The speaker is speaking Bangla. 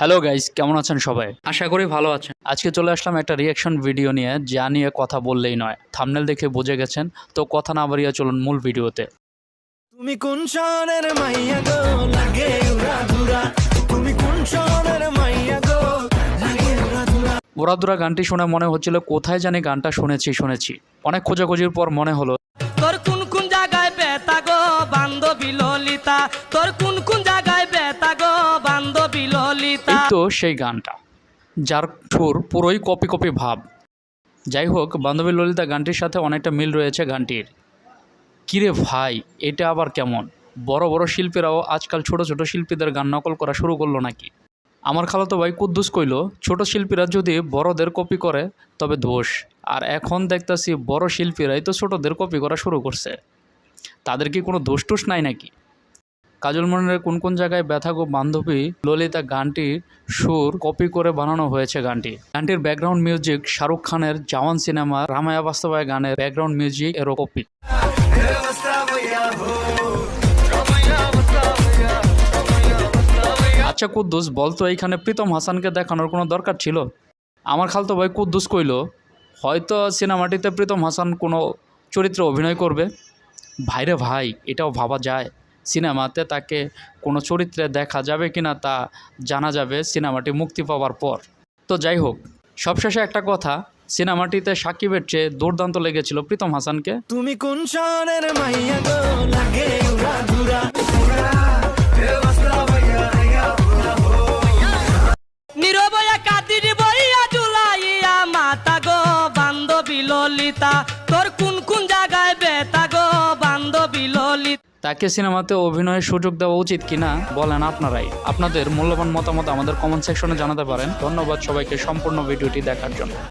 হ্যালো গাইস কেমন আছেন সবাই? আশা করি ভালো আছেন। আজকে চলে আসলাম একটা রিয়াকশন ভিডিও নিয়ে যা নিয়ে কথা বললেই নয় থামনেল দেখে বুঝে গেছেন তো কথা না বাড়িয়ে চলুন মূল ভিডিওতে তুমি কোন শহরের মাইয়া গো? লাগে তুমি কোন শহরের মাইয়া গো? লাগে ওরাদুরা গানটি শুনে মনে হচ্ছিল কোথায় জানি গানটা শুনেছি শুনেছি। অনেক খোঁজাখুঁজির পর মনে হলো তোর কোন কোন জায়গায় বেতা গো বান্ধবী ললিতা? তোর কোন কোন জায়গায় সেই গানটা, যার সুর পুরোই কপি কপি ভাব। যাই হোক, বান্ধবী ললিতা গানটির সাথে অনেকটা মিল রয়েছে গানটির। কিরে ভাই, এটা আবার কেমন? বড় বড় শিল্পীরাও আজকাল ছোট ছোট শিল্পীদের গান নকল করা শুরু করল নাকি? আমার খালাতো ভাই কুদ্দুস কইল, ছোট শিল্পীরা যদি বড়দের কপি করে, তবে দোষ। আর এখন দেখতাছি বড় শিল্পীরাই তো ছোটদের কপি করা শুরু করছে। তাদের কি কোনো দোষ টোষ নাই নাকি? কাজল মনের কোন কোন জায়গায় ব্যথা গো বান্ধবী ললিতা গানটির সুর কপি করে বানানো হয়েছে গানটি? গানটির ব্যাকগ্রাউন্ড মিউজিক শাহরুখ খানের জওয়ান সিনেমা, রামায়া বাস্তবায় গানের ব্যাকগ্রাউন্ড মিউজিক এরও কপি। আচ্ছা কুদ্দুস বলতো এইখানে প্রীতম হাসানকে দেখানোর কোনো দরকার ছিল? আমার খালতো ভাই কুদ্দুস কইল, হয়তো সিনেমাটিতে প্রীতম হাসান কোনো চরিত্রে অভিনয় করবে? ভাইরে ভাই, এটাও ভাবা যায়। সিনেমাতে তাকে কোনো চরিত্রে দেখা যাবে কিনা তা জানা যাবে সিনেমাটি মুক্তি পাওয়ার পর। তো যাই হোক সবশেষে একটা কথা সিনেমাটিতে সাকিবের চেয়ে দুর্দান্ত লেগেছিল প্রীতম হাসানকে। তুমি কোন শহরের মাইয়া গো? লাগে উড়া ধুরা। নিরবয়া কাদির বইয়া জুলাইয়া মাতা গো বান্ধবী ললিতা তোর কোন কোন তাকে সিনেমাতে অভিনয়ের সুযোগ দেওয়া উচিত কিনা বলেন আপনারাই। আপনাদের মূল্যবান মতামত আমাদের কমেন্ট সেকশনে জানাতে পারেন। ধন্যবাদ সবাইকে সম্পূর্ণ ভিডিওটি দেখার জন্য।